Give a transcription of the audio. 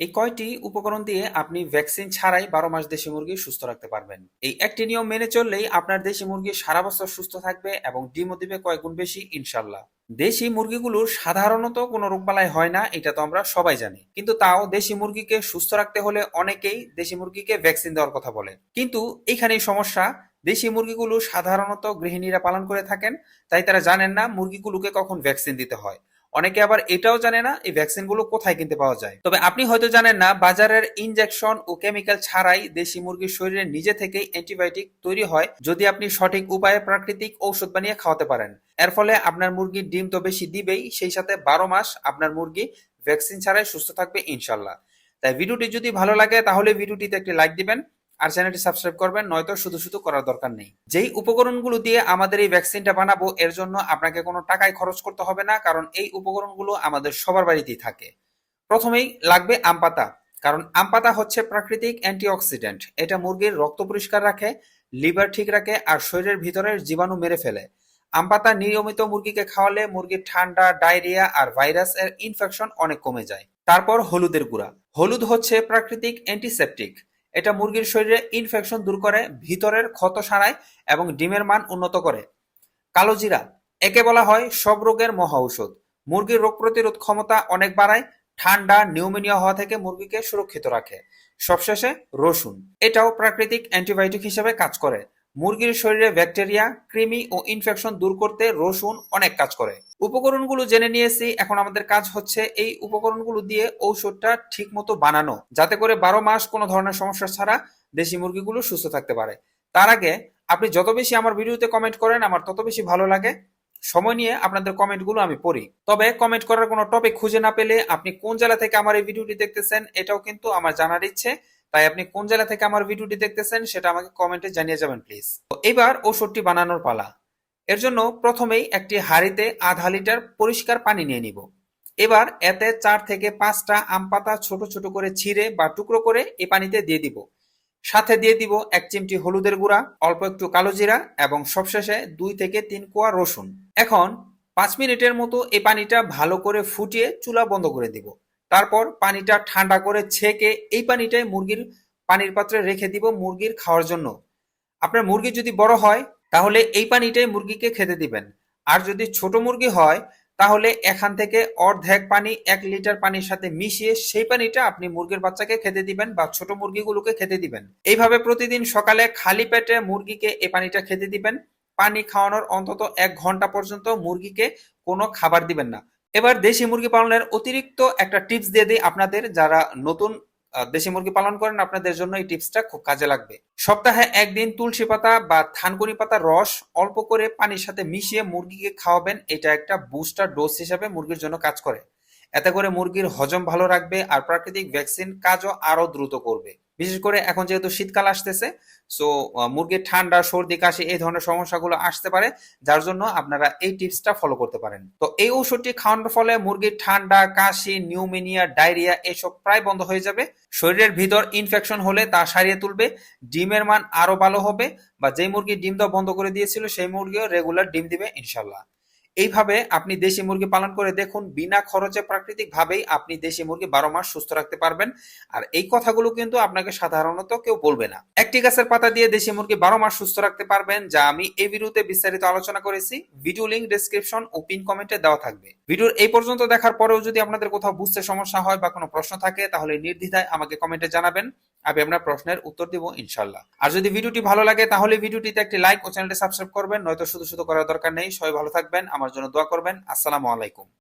এই কয়টি উপকরণ দিয়ে আপনি ভ্যাকসিন ছাড়াই বারো মাস দেশি মুরগি সুস্থ রাখতে পারবেন। এই একটি নিয়ম মেনে চললেই আপনার দেশি মুরগি সারা বছর সুস্থ থাকবে এবং ডিমও দিবে কয়েক গুণ বেশি ইনশাল্লাহ দেশি মুরগিগুলোর সাধারণত কোনো রোগবালাই হয় না, এটা তো আমরা সবাই জানি। কিন্তু তাও দেশি মুরগিকে সুস্থ রাখতে হলে অনেকেই দেশি মুরগিকে ভ্যাকসিন দেওয়ার কথা বলে। কিন্তু এইখানেই সমস্যা, দেশি মুরগিগুলো সাধারণত গৃহিণীরা পালন করে থাকেন, তাই তারা জানেন না মুরগিগুলোকে কখন ভ্যাকসিন দিতে হয়। অনেকে আবার এটাও জানে না এই ভ্যাকসিনগুলো কোথায় কিনতে পাওয়া যায়। তবে আপনি হয়তো জানেন না, বাজারের ইনজেকশন ও কেমিক্যাল ছাড়াই দেশি মুরগির শরীরে নিজে থেকেই অ্যান্টিবায়োটিক তৈরি হয় যদি আপনি সঠিক উপায়ে প্রাকৃতিক ঔষধ বানিয়ে খাওয়াতে পারেন। এর ফলে আপনার মুরগির ডিম তো বেশি দিবেই, সেই সাথে বারো মাস আপনার মুরগি ভ্যাকসিন ছাড়াই সুস্থ থাকবে ইনশাল্লাহ। তাই ভিডিওটি যদি ভালো লাগে তাহলে ভিডিওটিতে একটি লাইক দিবেন আর চ্যানেলটি সাবস্ক্রাইব করবেন, নয়তো শুধু শুধু করার দরকার নেই। যেই উপকরণগুলো দিয়ে আমাদের এই ভ্যাকসিনটা বানাবো, এর জন্য আপনাকে কোনো টাকাই খরচ করতে হবে না, কারণ এই উপকরণগুলো আমাদের সবার বাড়িতেই থাকে। প্রথমেই লাগবে আম পাতা, কারণ আম পাতা হচ্ছে প্রাকৃতিক অ্যান্টিঅক্সিডেন্ট এটা মুরগির রক্ত পরিষ্কার রাখে লিভার ঠিক রাখে, আর শরীরের ভিতরের জীবাণু মেরে ফেলে। আম পাতা নিয়মিত মুরগিকে খাওয়ালে মুরগির ঠান্ডা, ডায়রিয়া আর ভাইরাস এর ইনফেকশন অনেক কমে যায়। তারপর হলুদের গুঁড়া। হলুদ হচ্ছে প্রাকৃতিক অ্যান্টিসেপটিক এটা মুরগির শরীরে ইনফেকশন দূর করে, ভিতরের ক্ষত সারায় এবং ডিমের মান উন্নত করে। কালো জিরা, একে বলা হয় সব রোগের মহা ঔষধ। মুরগির রোগ প্রতিরোধ ক্ষমতা অনেক বাড়ায়, ঠান্ডা, নিউমোনিয়া হওয়া থেকে মুরগিকে সুরক্ষিত রাখে। সবশেষে রসুন, এটাও প্রাকৃতিক অ্যান্টিবায়োটিক হিসেবে কাজ করে। মুরগির শরীরে ব্যাকটেরিয়া, কৃমি ও ইনফেকশন দূর করতে রসুন অনেক কাজ করে। উপকরণগুলো জেনে নিয়েছি, এখন আমাদের কাজ হচ্ছে এই উপকরণগুলো দিয়ে ঔষধটা ঠিক মতো বানানো, যাতে করে বারো মাস কোনো ধরনের সমস্যা ছাড়া দেশি মুরগিগুলো সুস্থ থাকতে পারে। তার আগে আপনি যত বেশি আমার ভিডিওতে কমেন্ট করেন, আমার তত বেশি ভালো লাগে। সময় নিয়ে আপনাদের কমেন্টগুলো আমি পড়ি। তবে কমেন্ট করার কোনো টপিক খুঁজে না পেলে আপনি কোন জেলা থেকে আমার এই ভিডিওটি দেখতেছেন, এটাও কিন্তু আমার জানার ইচ্ছে। তাই আপনি কোন জেলা থেকে আমার ভিডিওটি দেখতেছেন সেটা আমাকে কমেন্টে জানিয়ে যাবেন প্লিজ এবার ওষুধটি বানানোর পালা। এর জন্য প্রথমেই একটি হাঁড়িতে আধা লিটার পরিষ্কার পানি নিয়ে নিব। এবার এতে চার থেকে পাঁচটা আম পাতা ছোট ছোট করে ছিঁড়ে বা টুকরো করে এই পানিতে দিয়ে দিব। সাথে দিয়ে দিব এক চিমটি হলুদের গুঁড়া, অল্প একটু কালো জিরা এবং সবশেষে দুই থেকে তিন কোয়া রসুন। এখন পাঁচ মিনিটের মতো এই পানিটা ভালো করে ফুটিয়ে চুলা বন্ধ করে দিব। তারপর পানিটা ঠান্ডা করে ছেঁকে এই পানিটাই মুরগির পানির পাত্রে রেখে দিব মুরগির খাওয়ার জন্য। আপনার মুরগি যদি বড় হয়, তাহলে এই পানিটাই মুরগিকে খেতে দিবেন। আর যদি ছোট মুরগি হয়, তাহলে এখান থেকে অর্ধেক পানি, এক লিটার পানির সাথে মিশিয়ে সেই পানিটা আপনি মুরগির বাচ্চাকে খেতে দিবেন বা ছোট মুরগিগুলোকে খেতে দিবেন। এইভাবে প্রতিদিন সকালে খালি পেটে মুরগিকে এই পানিটা খেতে দিবেন। পানি খাওয়ানোর অন্তত এক ঘণ্টা পর্যন্ত মুরগিকে কোনো খাবার দিবেন না। এবার দেশি মুরগি পালনের অতিরিক্ত একটা টিপস দিয়ে দিই আপনাদের। যারা নতুন দেশি মুরগি পালন করেন, আপনাদের জন্য এই টিপসটা খুব কাজে লাগবে। সপ্তাহে একদিন তুলসী পাতা বা থানকুনি পাতার রস অল্প করে পানির সাথে মিশিয়ে মুরগিকে খাওয়াবেন। এটা একটা বুস্টার ডোজ হিসাবে মুরগির জন্য কাজ করে। এতে করে মুরগির হজম ভালো রাখবে আর প্রাকৃতিক ভ্যাকসিন কাজও আরও দ্রুত করবে। বিশেষ করে এখন যেহেতু শীতকাল আসতেছে সো মুরগির ঠান্ডা, সর্দি, কাশি এই ধরনের সমস্যাগুলো আসতে পারে, যার জন্য আপনারা এই টিপসটা ফলো করতে পারেন। তো এই ঔষধটি খাওয়ানোর ফলে মুরগির ঠান্ডা, কাশি, নিউমিনিয়া, ডায়রিয়া এসব প্রায় বন্ধ হয়ে যাবে। শরীরের ভিতর ইনফেকশন হলে তা সারিয়ে তুলবে, ডিমের মান আরও ভালো হবে বা যে মুরগি ডিম দেওয়া বন্ধ করে দিয়েছিল, সেই মুরগিও রেগুলার ডিম দিবে ইনশাল্লাহ এইভাবে আপনি দেশি মুরগি পালন করে দেখুন, বিনা খরচে প্রাকৃতিক ভাবেই আপনি দেশি মুরগি বারো মাস সুস্থ রাখতে পারবেন। আর এই কথাগুলো কিন্তু আপনাকে সাধারণত কেউ বলবে না। একটি গাছের পাতা দিয়ে দেশি মুরগি বারো মাস সুস্থ রাখতে পারবেন, যা আমি এই ভিডিওতে বিস্তারিত আলোচনা করেছি। ভিডিও লিঙ্ক ডেসক্রিপশন ও পিন কমেন্টে দেওয়া থাকবে। ভিডিওর এই পর্যন্ত দেখার পরেও যদি আপনাদের কোথাও বুঝতে সমস্যা হয় বা কোনো প্রশ্ন থাকে, তাহলে নির্দ্বিধায় আমাকে কমেন্টে জানাবেন। আমি আপনার প্রশ্নের উত্তর দিব ইনশাল্লাহ আর যদি ভিডিওটি ভালো লাগে, তাহলে ভিডিওটিতে একটি লাইক ও চ্যানেলটি সাবস্ক্রাইব করবেন, নয়তো শুধু শুধু করার দরকার নেই। সবাই ভালো থাকবেন, আমার জন্য দোয়া করবেন। আসসালামু আলাইকুম।